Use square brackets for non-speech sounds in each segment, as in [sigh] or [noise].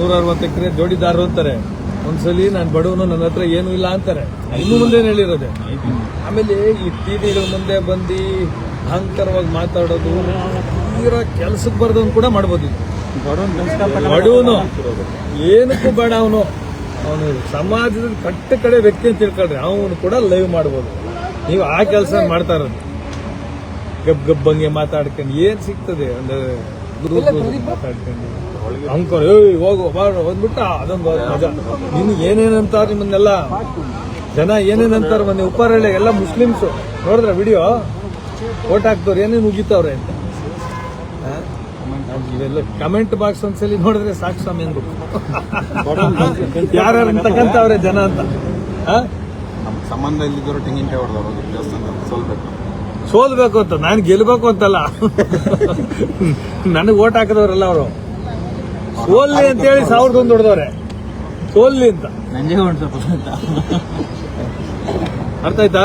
ನೂರ ಅರವತ್ತು ಎಕರೆ ಜೋಡಿದಾರರು ಅಂತಾರೆ. ಒಂದ್ಸಲಿ ನಾನು ಬಡವನು, ನನ್ನ ಹತ್ರ ಏನೂ ಇಲ್ಲ ಅಂತಾರೆ. ಇನ್ನು ಮುಂದೆ ಹೇಳಿರೋದೆ. ಆಮೇಲೆ ಈ ಟಿವಿಗಳ ಮುಂದೆ ಬಂದು ಅಹಂಕಾರವಾಗಿ ಮಾತಾಡೋದು, ತೀರಾ ಕೆಲ್ಸಕ್ಕೆ ಬರ್ದವನು ಕೂಡ ಮಾಡ್ಬೋದು. ಬಡವನು, ಏನಕ್ಕೂ ಬೇಡ ಅವನು. ಅವನು ಸಮಾಜದ ಕಟ್ಟ ಕಡೆ ವ್ಯಕ್ತಿ ಅಂತ ತಿಳ್ಕೊಳ್ರಿ, ಅವನು ಕೂಡ ಲೈವ್ ಮಾಡ್ಬೋದು. ನೀವು ಆ ಕೆಲಸ ಮಾಡ್ತಾ ಇರೋದು. ಗಬ್ ಗಬ್ಬಂಗೆ ಮಾತಾಡ್ಕೊಂಡು ಏನು ಸಿಗ್ತದೆ? ಒಂದು ದೂರ ದೂರ ಮಾತಾಡ್ಕೊಂಡು ಅಂಕರ್ ಏಯ್ ಹೋಗು ಬಾರು ಬಂದ್ಬಿಟ್ಟ ಅದೊಂದು ಮಜಾ. ನಿನ್ ಏನೇನಂತಾರ ನಿಮ್ಮನ್ನೆಲ್ಲ? ಜನ ಏನೇನಂತಾರ ಮೊನ್ನೆ ಉಪ್ಪಾರಳ್ಳಿ ಎಲ್ಲ ಮುಸ್ಲಿಮ್ಸ್. ನೋಡಿದ್ರ ವಿಡಿಯೋ? ಓಟ್ ಹಾಕ್ದವ್ರು ಏನೇನು ಉಗಿತಾವ್ರೆ ಅಂತ. ಇವೆಲ್ಲ ಕಮೆಂಟ್ ಬಾಕ್ಸ್ ಒಂದ್ಸಲಿ ನೋಡಿದ್ರೆ ಸಾಕು ಸ್ವಾಮಿ ಅಂದ್ಬಿಟ್ಟು [laughs] ಯಾರ್ಯಾರು ತಕ್ಕಂತವ್ರೆ ಜನ ಅಂತ. ಸಂಬಂಧ ಇಲ್ಲಿದ್ದವರು ತೆಂಗಿನಕಾಯಿ ಹೊಡೆದವರು ದೇವಸ್ಥಾನ ಸೋಲ್ಬೇಕು ಸೋಲ್ಬೇಕು ಅಂತ ನಾನು ಗೆಲ್ಬೇಕು ಅಂತಲ್ಲ. ನನಗೆ ಓಟ್ ಹಾಕಿದವರಲ್ಲ ಅವರು. ಸೋಲ್ಲಿ ಅಂತೇಳಿ ಸಾವಿರದ ಒಂದು ಹೊಡೆದವ್ರೆ. ಸೋಲ್ಲಿ ಅಂತ. ನಂಜೆ ಅರ್ಥ ಆಯ್ತಾ?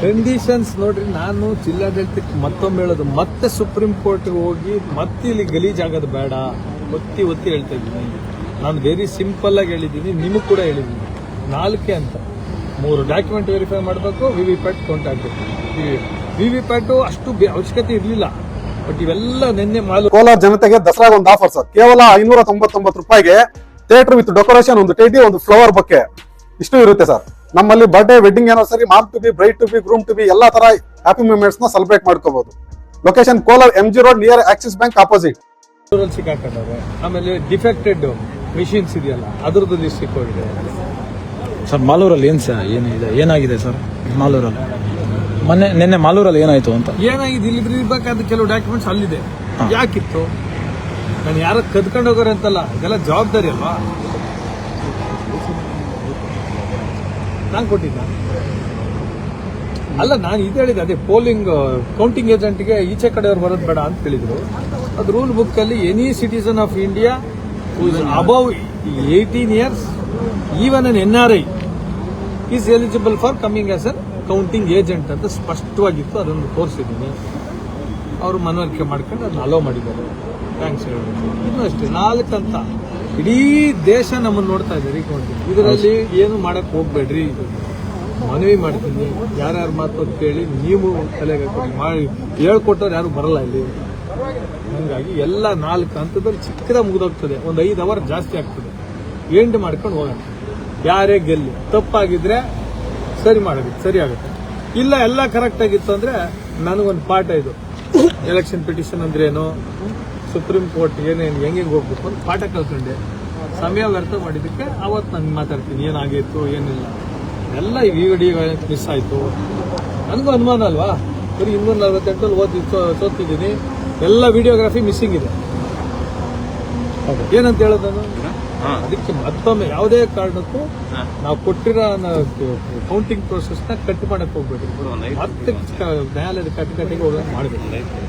ಕಂಡೀಷನ್ಸ್ ನೋಡ್ರಿ ನಾನು ಜಿಲ್ಲಾಡಳಿತಕ್ಕೆ ಮತ್ತೊಮ್ಮೆ ಹೇಳೋದು ಮತ್ತೆ ಸುಪ್ರೀಂ ಕೋರ್ಟ್ಗೆ ಹೋಗಿ ಮತ್ತೆ ಇಲ್ಲಿ ಗಲೀಜಾಗೋದು ಬೇಡ. ಒತ್ತಿ ಒತ್ತಿ ಹೇಳ್ತಾ ಇದ್ದೀನಿ. ನಾನು ವೆರಿ ಸಿಂಪಲ್ ಆಗಿ ಹೇಳಿದ್ದೀನಿ ನಿಮಗೆ ಕೂಡ ಹೇಳಿದ್ದೀನಿ. ನಾಲ್ಕೆ ಅಂತ. ಮೂರು ಡಾಕ್ಯುಮೆಂಟ್ ವೆರಿಫೈ ಮಾಡಬೇಕು ವಿ ವಿ ಪ್ಯಾಟ್ ಕೌಂಟ್ ಆಗಬೇಕು ವಿ ವಿ ಪ್ಯಾಟು ಅಷ್ಟು ಅವಶ್ಯಕತೆ ಇರಲಿಲ್ಲ. ಬಟ್ ಇವೆಲ್ಲ ನಿನ್ನೆ ಮಾಡಿ ಕೋಲಾರ ಜನತೆಗೆ ದಸರಾಗ ಒಂದು ಆಫರ್ ಸರ್. ಕೇವಲ ಐನೂರ ತೊಂಬತ್ತೊಂಬತ್ತು ರೂಪಾಯಿಗೆ ಥಿಯೇಟರ್ ವಿತ್ ಡೆಕೋರೇಷನ್ ಒಂದು ಟೇಟಿ ಒಂದು ಫ್ಲವರ್ ಬೊಕ್ಕೆ ಇಷ್ಟು ಇರುತ್ತೆ ಸರ್. ನಮ್ಮಲ್ಲಿ ಬರ್ಡೇ ವೆಡ್ಡಿಂಗ್ ಸರಿ mom to be bride to be groom to be ಎಲ್ಲ ತರ ಹ್ಯಾಪಿ ಮೂಮೆಂಟ್ಸ್ನ ಸೆಲೆಬ್ರೇಟ್ ಮಾಡ್ಕೋಬಹುದು location Kolar M G road near Axis bank opposite ಸಿಕ್ಕಾಕೊಂಡವ್ರೆ. ಆಮೇಲೆ ಡಿಫೆಕ್ಟೆಡ್ ಮಿಷಿನ್ಸ್ ಇದೆಯಲ್ಲ ಅದ್ರದ್ದು ಲಿಸ್ಟ್ ಹೋಗಿದೆ ಸರ್ ಮಾಲೂರಲ್ಲಿ ಏನು ಸರ್ ಏನಿದೆ ಏನಾಗಿದೆ ಸರ್ ಮಾಲೂರಲ್ಲಿ? ಮೊನ್ನೆ ನಿನ್ನೆ ಮಾಲೂರಲ್ಲಿ ಏನಾಯ್ತು ಅಂತ? ಏನಾಗಿದೆ? ಇಲ್ಲಿ ಇರ್ಬೇಕಾದ ಕೆಲವು ಡಾಕ್ಯುಮೆಂಟ್ಸ್ ಅಲ್ಲಿದೆ. ಯಾಕಿತ್ತು? ನಾನು ಯಾರ ಕದ್ಕೊಂಡು ಹೋಗೋರು ಅಂತಲ್ಲ ಇದೆಲ್ಲ ಜವಾಬ್ದಾರಿ ಅಲ್ವಾ? ನಾನು ಕೊಟ್ಟಿದ್ದ. ಅಲ್ಲ ನಾನು ಇದು ಹೇಳಿದೆ ಅದೇ ಪೋಲಿಂಗ್ ಕೌಂಟಿಂಗ್ ಏಜೆಂಟ್ಗೆ ಈಚೆ ಕಡೆಯವ್ರು ಬರೋದು ಬೇಡ ಅಂತ ಹೇಳಿದ್ರು. ಅದು ರೂಲ್ ಬುಕ್ ಅಲ್ಲಿ any citizen of India above eighteen years even an N R I is eligible for coming as an counting agent ಅಂತ ಸ್ಪಷ್ಟವಾಗಿತ್ತು ಅದನ್ನು ತೋರಿಸಿದ್ದೀನಿ. ಅವರು ಮನವರಿಕೆ ಮಾಡ್ಕೊಂಡು ಅದನ್ನ ಅಲೋ ಮಾಡಿದ್ದಾರೆ. ಥ್ಯಾಂಕ್ಸ್ ಹೇಳಬೇಕು ಇನ್ನೂ ಅಷ್ಟೇ ನಾಲ್ಕು ಅಂತ ಇಡೀ ದೇಶ ನಮ್ಮನ್ನು ನೋಡ್ತಾ ಇದ್ದಾರೆ ಕೌಂಟಿಂಗ್ ಇದರಲ್ಲಿ ಏನು ಮಾಡಕ್ ಹೋಗ್ಬೇಡ್ರಿ? ಮನವಿ ಮಾಡ್ತೀನಿ. ಯಾರ್ಯಾರು ಮಾತು ಕೇಳಿ ನೀವು ತಲೆಗೆ. ಮಾಡಿ ಹೇಳ್ಕೊಟ್ಟವ್ರು ಯಾರು ಬರಲ್ಲ ಇಲ್ಲಿ. ಹಂಗಾಗಿ ಎಲ್ಲ ನಾಲ್ಕು ಹಂತದಲ್ಲಿ ಚಿಕ್ಕದ ಮುಗಿದೋಗ್ತದೆ. ಒಂದು ಐದು ಅವರ್ ಜಾಸ್ತಿ ಆಗ್ತದೆ. ಎಂಡ್ ಮಾಡ್ಕೊಂಡು ಹೋಗೋಣ. ಯಾರೇ ಗೆಲ್ಲಿ, ತಪ್ಪಾಗಿದ್ರೆ ಸರಿ ಮಾಡೋದು ಸರಿ ಆಗುತ್ತೆ. ಇಲ್ಲ, ಎಲ್ಲ ಕರೆಕ್ಟ್ ಆಗಿತ್ತು ಅಂದ್ರೆ ನನಗೊಂದು ಪಾಠ ಇದು. ಎಲೆಕ್ಷನ್ ಪಿಟಿಷನ್ ಅಂದ್ರೆ ಏನು? ಸುಪ್ರೀಂ ಕೋರ್ಟ್ ಏನೇನು, ಹೆಂಗೆ ಹೋಗ್ಬೇಕು ಅಂತ ಪಾಠ ಕಲ್ತ್ಕೊಂಡೆ. ಸಮಯ ವ್ಯರ್ಥ ಮಾಡಿದ್ದಕ್ಕೆ ಅವತ್ತು ನಾನು ಮಾತಾಡ್ತೀನಿ ಏನಾಗಿತ್ತು ಏನಿಲ್ಲ. ಎಲ್ಲ ಈ ವಿಡಿಯೋ ಮಿಸ್ ಆಯ್ತು. ನನಗೂ ಅನುಮಾನ ಅಲ್ವಾ? ಬರೀ ಇನ್ನೂರ ನಲ್ವತ್ತೆಂಟಲ್ಲಿ ಓದಿ ಸೋತಿದ್ದೀನಿ. ಎಲ್ಲ ವಿಡಿಯೋಗ್ರಫಿ ಮಿಸ್ಸಿಂಗ್ ಇದೆ. ಏನಂತ ಹೇಳೋದು ನಾನು? ಅದಕ್ಕೆ ಮತ್ತೊಮ್ಮೆ ಯಾವುದೇ ಕಾರಣಕ್ಕೂ ನಾವು ಕೊಟ್ಟಿರೋ ಕೌಂಟಿಂಗ್ ಪ್ರೋಸೆಸ್ನ ಕಟ್ ಮಾಡಕ್ ಹೋಗ್ಬೇಡಿ. ಮತ್ತೆ ನ್ಯಾಯಾಲಯದ ಕಟ್ಟಕಟ್ಟಿಗೆ ಹೋಗೋದು ಮಾಡಬೇಕು